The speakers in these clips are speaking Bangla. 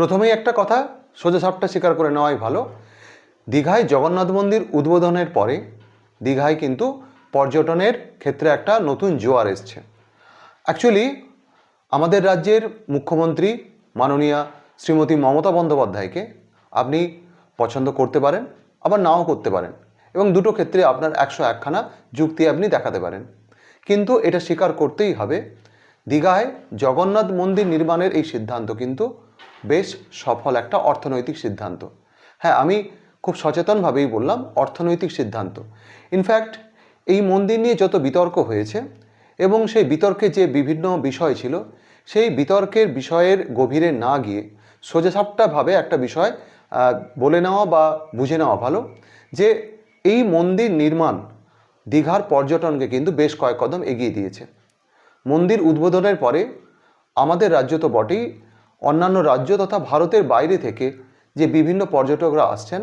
প্রথমেই একটা কথা, সোজা সাপটা স্বীকার করে নেওয়াই ভালো। দীঘায় জগন্নাথ মন্দির উদ্বোধনের পরে দীঘায় কিন্তু পর্যটনের ক্ষেত্রে একটা নতুন জোয়ার এসছে। অ্যাকচুয়ালি আমাদের রাজ্যের মুখ্যমন্ত্রী মাননীয়া শ্রীমতী মমতা বন্দ্যোপাধ্যায়কে আপনি পছন্দ করতে পারেন, আবার নাও করতে পারেন এবং দুটো ক্ষেত্রে আপনার একশো একখানা যুক্তি আপনি দেখাতে পারেন। কিন্তু এটা স্বীকার করতেই হবে। দীঘায় জগন্নাথ মন্দির নির্মাণের এই সিদ্ধান্ত কিন্তু বেশ সফল একটা অর্থনৈতিক সিদ্ধান্ত। হ্যাঁ আমি খুব সচেতনভাবেই বললাম, অর্থনৈতিক সিদ্ধান্ত। ইনফ্যাক্ট এই মন্দির নিয়ে যত বিতর্ক হয়েছে এবং সেই বিতর্কে যে বিভিন্ন বিষয় ছিল, সেই বিতর্কের বিষয়ের গভীরে না গিয়ে সোজাসাপটাভাবে একটা বিষয় বলে নেওয়া বা বুঝে নেওয়া ভালো যে এই মন্দির নির্মাণ দীঘার পর্যটনকে কিন্তু বেশ কয়েক কদম এগিয়ে দিয়েছে। মন্দির উদ্বোধনের পরে আমাদের রাজ্য তো বটেই অন্যান্য রাজ্য তথা ভারতের বাইরে থেকে যে বিভিন্ন পর্যটকরা আসছেন,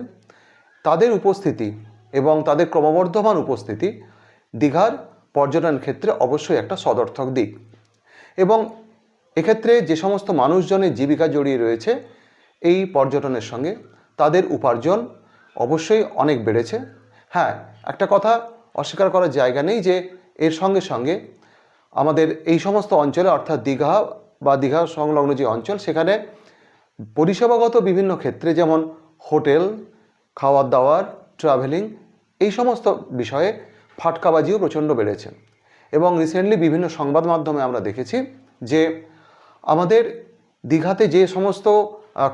তাদের উপস্থিতি এবং তাদের ক্রমবর্ধমান উপস্থিতি দীঘার পর্যটন ক্ষেত্রে অবশ্যই একটা সদর্থক দিক। এবং এক্ষেত্রে যে সমস্ত মানুষজনের জীবিকা জড়িয়ে রয়েছে এই পর্যটনের সঙ্গে, তাদের উপার্জন অবশ্যই অনেক বেড়েছে। হ্যাঁ একটা কথা অস্বীকার করার জায়গা নেই যে এর সঙ্গে সঙ্গে আমাদের এই সমস্ত অঞ্চলে, অর্থাৎ দীঘা বা দীঘা সংলগ্ন যে অঞ্চল, সেখানে পরিষেবাগত বিভিন্ন ক্ষেত্রে যেমন হোটেল খাওয়ার দাওয়ার ট্রাভেলিং এই সমস্ত বিষয়ে ফাটকাবাজিও প্রচণ্ড বেড়েছে। এবং রিসেন্টলি বিভিন্ন সংবাদ মাধ্যমে আমরা দেখেছি যে আমাদের দীঘাতে যে সমস্ত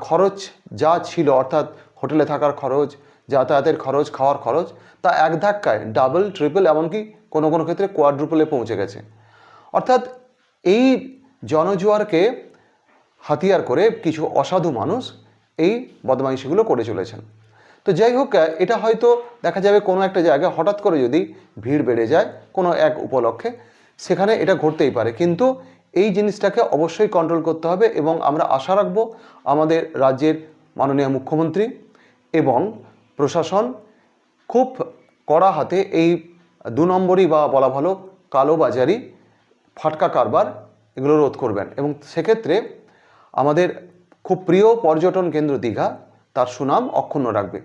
খরচ যা ছিল, অর্থাৎ হোটেলে থাকার খরচ, যাতায়াতের খরচ, খাওয়ার খরচ, তা এক ধাক্কায় ডাবল ট্রিপল এমনকি কোনো কোনো ক্ষেত্রে কোয়াড্রুপলে পৌঁছে গেছে। অর্থাৎ এই জনজোয়ারকে হাতিয়ার করে কিছু অসাধু মানুষ এই বদমাইশিগুলো করে চলেছেন। তো যাই হোক এটা হয়তো দেখা যাবে কোনো একটা জায়গায় হঠাৎ করে যদি ভিড় বেড়ে যায় কোনো এক উপলক্ষে, সেখানে এটা ঘটতেই পারে। কিন্তু এই জিনিসটাকে অবশ্যই কন্ট্রোল করতে হবে এবং আমরা আশা রাখব আমাদের রাজ্যের মাননীয় মুখ্যমন্ত্রী এবং প্রশাসন খুব কড়া হাতে এই দু নম্বরই বা বলা ভালো কালোবাজারি ফাটকা কারবার এগুলো রোধ করবেন। এবং সেক্ষেত্রে আমাদের খুব প্রিয় পর্যটন কেন্দ্র দীঘা, তার সুনাম অক্ষুণ্ণ রাখবে।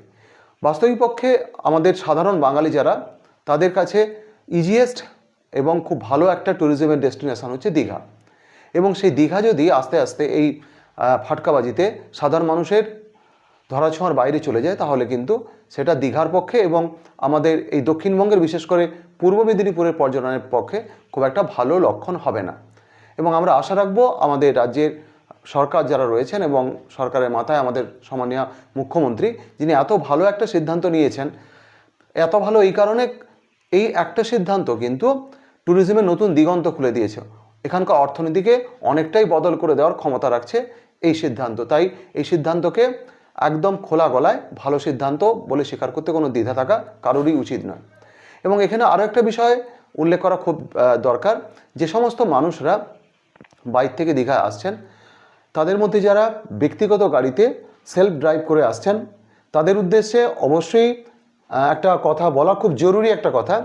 বাস্তবিক পক্ষে আমাদের সাধারণ বাঙালি যারা, তাদের কাছে ইজিয়েস্ট এবং খুব ভালো একটা ট্যুরিজমের ডেস্টিনেশন হচ্ছে দীঘা। এবং সেই দীঘা যদি আস্তে আস্তে এই ফাটকাবাজিতে সাধারণ মানুষের ধরাছোঁয়ার বাইরে চলে যায়, তাহলে কিন্তু সেটা দীঘার পক্ষে এবং আমাদের এই দক্ষিণবঙ্গের বিশেষ করে পূর্ব মেদিনীপুরের পর্যটনের পক্ষে খুব একটা ভালো লক্ষণ হবে না। এবং আমরা আশা রাখব আমাদের রাজ্যের সরকার যারা রয়েছেন এবং সরকারের মাথায় আমাদের সম্মানীয় মুখ্যমন্ত্রী, যিনি এত ভালো একটা সিদ্ধান্ত নিয়েছেন, এত ভালো এই কারণে এই একটা সিদ্ধান্ত কিন্তু ট্যুরিজমের নতুন দিগন্ত খুলে দিয়েছে। এখানকার অর্থনীতিকে অনেকটাই বদল করে দেওয়ার ক্ষমতা রাখছে এই সিদ্ধান্ত। তাই এই সিদ্ধান্তকে একদম খোলা গলায় ভালো সিদ্ধান্ত বলে স্বীকার করতে কোনো দ্বিধা থাকা কারোরই উচিত নয়। এবং এখানে আরও একটা বিষয় উল্লেখ করা খুব দরকার, যে সমস্ত মানুষরা বাইক থেকে দীঘায় আসছেন। তাদের মধ্যে যারা ব্যক্তিগত গাড়িতে সেলফ ড্রাইভ করে আসছেন, তাদের উদ্দেশ্যে অবশ্যই একটা কথা বলা খুব জরুরি একটা কথা।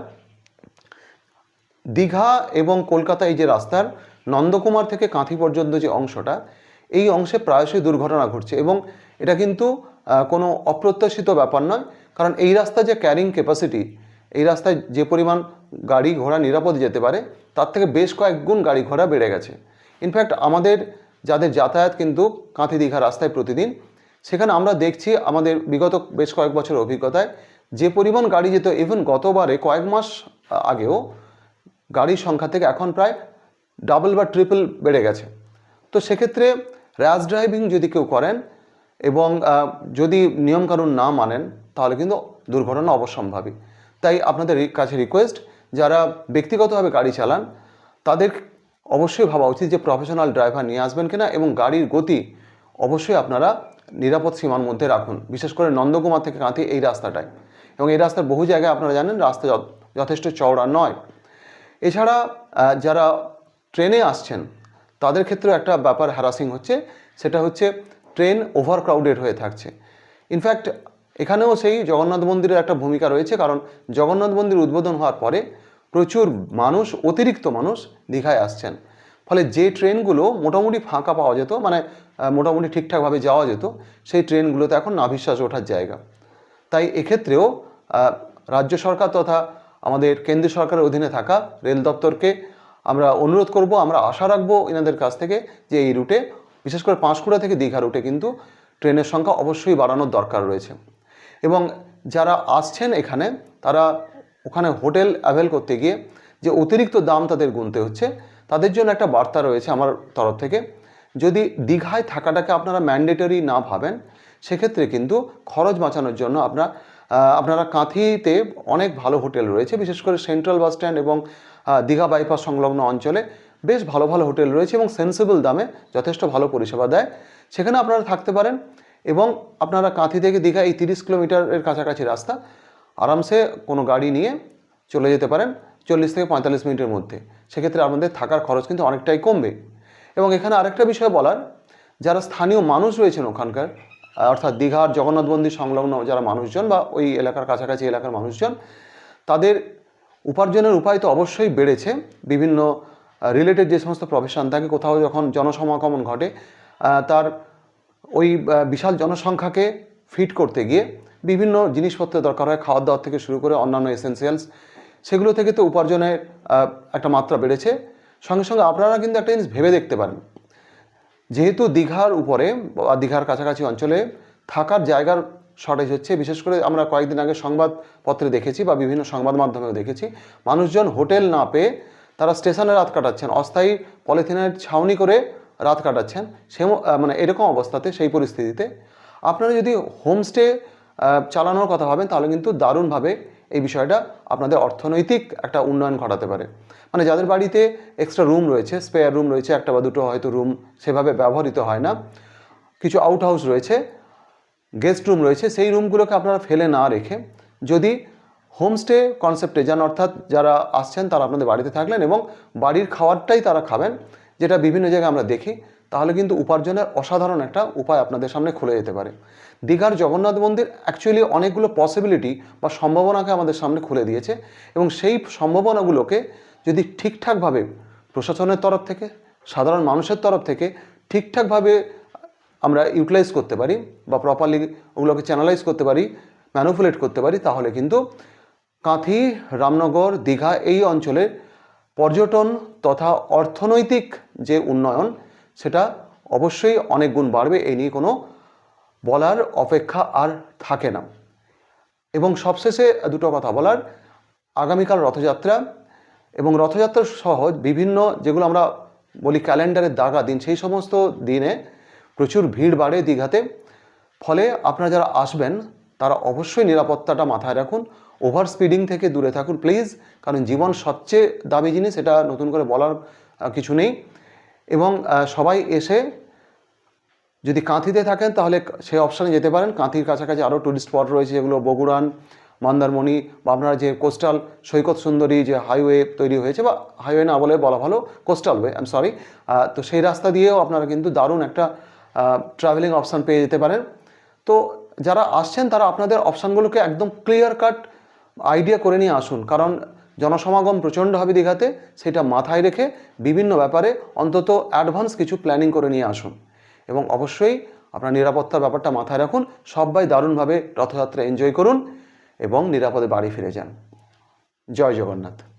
দীঘা এবং কলকাতা এই যে রাস্তার নন্দকুমার থেকে কাঁথি পর্যন্ত যে অংশটা, এই অংশে প্রায়শই দুর্ঘটনা ঘটছে এবং এটা কিন্তু কোনো অপ্রত্যাশিত ব্যাপার নয়। কারণ এই রাস্তা যে ক্যারিং ক্যাপাসিটি এই রাস্তায় যে পরিমাণ গাড়ি ঘোড়া নিরাপদ যেতে পারে, তার থেকে বেশ কয়েক গুণ গাড়ি ঘোড়া বেড়ে গেছে। ইনফ্যাক্ট আমাদের যাদের যাতায়াত কিন্তু কাঁথি দীঘা রাস্তায় প্রতিদিন, সেখানে আমরা দেখছি আমাদের বিগত বেশ কয়েক বছর অভিজ্ঞতায় যে পরিমাণ গাড়ি যেত ইভেন গতবারে কয়েক মাস আগেও গাড়ির সংখ্যা থেকে এখন প্রায় ডাবল বা ট্রিপল বেড়ে গেছে। তো সেক্ষেত্রে র্যাশ ড্রাইভিং যদি কেউ করেন এবং যদি নিয়মকানুন না মানেন, তাহলে কিন্তু দুর্ঘটনা অবশ্যম্ভাবী তাই আপনাদের কাছে রিকোয়েস্ট যারা ব্যক্তিগতভাবে গাড়ি চালান, তাদের অবশ্যই ভাবা উচিত যে প্রফেশনাল ড্রাইভার নিয়ে আসবেন কিনা এবং গাড়ির গতি অবশ্যই আপনারা নিরাপদ সীমার মধ্যে রাখুন। বিশেষ করে নন্দকুমার থেকে কাঁথি এই রাস্তাটায়। এবং এই রাস্তার বহু জায়গায় আপনারা জানেন, রাস্তা যথ- যথেষ্ট চওড়া নয়। এছাড়া যারা ট্রেনে আসছেন, তাদের ক্ষেত্রেও একটা ব্যাপার হ্যারাসিং হচ্ছে, সেটা হচ্ছে ট্রেন ওভার ক্রাউডেড হয়ে থাকছে। ইনফ্যাক্ট এখানেও সেই জগন্নাথ মন্দিরের একটা ভূমিকা রয়েছে, কারণ জগন্নাথ মন্দির উদ্বোধন হওয়ার পরে প্রচুর মানুষ, অতিরিক্ত মানুষ দীঘায় আসছেন। ফলে যে ট্রেনগুলো মোটামুটি ফাঁকা পাওয়া যেত মানে মোটামুটি ঠিকঠাকভাবে যাওয়া যেত, সেই ট্রেনগুলোতে এখন নাভিশ্বাস ওঠার জায়গা। তাই এক্ষেত্রেও রাজ্য সরকার তথা আমাদের কেন্দ্রীয় সরকারের অধীনে থাকা রেল দপ্তরকে আমরা অনুরোধ করব, আমরা আশা রাখব এনাদের কাছ থেকে যে এই রুটে, বিশেষ করে পাঁশকুড়া থেকে দীঘা রুটে কিন্তু ট্রেনের সংখ্যা অবশ্যই বাড়ানোর দরকার রয়েছে। এবং যারা আসছেন এখানে, তারা ওখানে হোটেল অ্যাভেল করতে গিয়ে যে অতিরিক্ত দাম তাদের গুনতে হচ্ছে, তাদের জন্য একটা বার্তা রয়েছে আমার তরফ থেকে। যদি দীঘায় থাকাটাকে আপনারা ম্যান্ডেটরি না ভাবেন, সেক্ষেত্রে কিন্তু খরচ বাঁচানোর জন্য আপনার আপনারা কাঁথিতে অনেক ভালো হোটেল রয়েছে, বিশেষ করে সেন্ট্রাল বাস স্ট্যান্ড এবং দীঘা বাইপাস সংলগ্ন অঞ্চলে বেশ ভালো ভালো হোটেল রয়েছে এবং সেন্সিবল দামে যথেষ্ট ভালো পরিষেবা দেয়। সেখানে আপনারা থাকতে পারেন এবং আপনারা কাঁথি থেকে দীঘা এই তিরিশ কিলোমিটারের কাছাকাছি রাস্তা আরামসে কোনো গাড়ি নিয়ে চলে যেতে পারেন চল্লিশ থেকে পঁয়তাল্লিশ মিনিটের মধ্যে। সেক্ষেত্রে আপনাদের থাকার খরচ কিন্তু অনেকটাই কমবে। এবং এখানে আরেকটা বিষয় বলার, যারা স্থানীয় মানুষ রয়েছেন ওখানকার অর্থাৎ দীঘার জগন্নাথ মন্দির সংলগ্ন যারা মানুষজন বা ওই এলাকার কাছাকাছি এলাকার মানুষজন, তাদের উপার্জনের উপায় তো অবশ্যই বেড়েছে। বিভিন্ন রিলেটেড যে সমস্ত প্রফেশন থাকে, কোথাও যখন জনসমাগমন ঘটে তার ওই বিশাল জনসংখ্যাকে ফিট করতে গিয়ে বিভিন্ন জিনিসপত্রের দরকার হয় খাওয়ার দাওয়ার থেকে শুরু করে অন্যান্য এসেন্সিয়ালস সেগুলো থেকে তো উপার্জনের একটা মাত্রা বেড়েছে। সঙ্গে সঙ্গে আপনারা কিন্তু একটা জিনিস ভেবে দেখতে পারেন। যেহেতু দীঘার উপরে বা দীঘার কাছাকাছি অঞ্চলে থাকার জায়গার শর্টেজ হচ্ছে, বিশেষ করে আমরা কয়েকদিন আগে সংবাদপত্রে দেখেছি বা বিভিন্ন সংবাদ মাধ্যমেও দেখেছি, মানুষজন হোটেল না পেয়ে তারা স্টেশনে রাত কাটাচ্ছেন, অস্থায়ী পলিথিনের ছাউনি করে রাত কাটাচ্ছেন। সে মানে এরকম অবস্থাতে, সেই পরিস্থিতিতে আপনারা যদি হোমস্টে চালানোর কথা ভাবেন, তাহলে কিন্তু দারুণভাবে এই বিষয়টা আপনাদের অর্থনৈতিক একটা উন্নয়ন ঘটাতে পারে। মানে যাদের বাড়িতে এক্সট্রা রুম রয়েছে স্পেয়ার রুম রয়েছে, একটা বা দুটো হয়তো রুম সেভাবে ব্যবহৃত হয় না। কিছু আউট হাউস রয়েছে গেস্ট রুম রয়েছে, সেই রুমগুলোকে আপনারা ফেলে না রেখে যদি হোমস্টে কনসেপ্টে যান অর্থাৎ যারা আসছেন, তারা আপনাদের বাড়িতে থাকলেন এবং বাড়ির খাবারটাই তারা খাবেন, যেটা বিভিন্ন জায়গায় আমরা দেখি তাহলে কিন্তু উপার্জনের অসাধারণ একটা উপায় আপনাদের সামনে খুলে যেতে পারে। দীঘার জগন্নাথ মন্দির অ্যাকচুয়ালি অনেকগুলো পসিবিলিটি বা সম্ভাবনাকে আমাদের সামনে খুলে দিয়েছে এবং সেই সম্ভাবনাগুলোকে যদি ঠিকঠাকভাবে প্রশাসনের তরফ থেকে, সাধারণ মানুষের তরফ থেকে ঠিকঠাকভাবে আমরা ইউটিলাইজ করতে পারি বা প্রপারলি ওগুলোকে চ্যানালাইজ করতে পারি ম্যানুপুলেট করতে পারি, তাহলে কিন্তু কাঁথি, রামনগর, দীঘা এই অঞ্চলের পর্যটন তথা অর্থনৈতিক যে উন্নয়ন সেটা অবশ্যই অনেক গুণ বাড়বে এই নিয়ে কোনো বলার অপেক্ষা আর থাকে না। এবং সবশেষে দুটো কথা বলার, আগামীকাল রথযাত্রা এবং রথযাত্রা সহ বিভিন্ন যেগুলো আমরা বলি ক্যালেন্ডারের দাগা দিন, সেই সমস্ত দিনে প্রচুর ভিড় বাড়ে দীঘাতে। ফলে আপনারা যারা আসবেন, তারা অবশ্যই নিরাপত্তাটা মাথায় রাখুন, ওভার স্পিডিং থেকে দূরে থাকুন, প্লিজ। কারণ জীবন সবচেয়ে দামি জিনিস এটা নতুন করে বলার কিছু নেই। এবং সবাই এসে যদি কাঁথিতে থাকেন তাহলে সেই অপশানে যেতে পারেন। কাঁথির কাছাকাছি আরও টুরিস্ট স্পট রয়েছে, যেগুলো বগুড়ান, মন্দারমণি বা আপনারা যে কোস্টাল সৈকত সুন্দরী যে হাইওয়ে তৈরি হয়েছে বা হাইওয়ে না বলে বলা ভালো কোস্টাল ওয়ে আই সরি তো সেই রাস্তা দিয়েও আপনারা কিন্তু দারুণ একটা ট্রাভেলিং অপশান পেয়ে যেতে পারেন। তো যারা আসছেন তারা আপনাদের অপশানগুলোকে একদম ক্লিয়ার কাট আইডিয়া করে নিয়ে আসুন। কারণ জনসমাগম প্রচণ্ড হবে দীঘাতে, সেটা মাথায় রেখে বিভিন্ন ব্যাপারে অন্তত অ্যাডভান্স কিছু প্ল্যানিং করে নিয়ে আসুন। এবং অবশ্যই আপনার নিরাপত্তার ব্যাপারটা মাথায় রাখুন, সবাই দারুণভাবে রথযাত্রা এনজয় করুন এবং নিরাপদে বাড়ি ফিরে যান। জয় জগন্নাথ।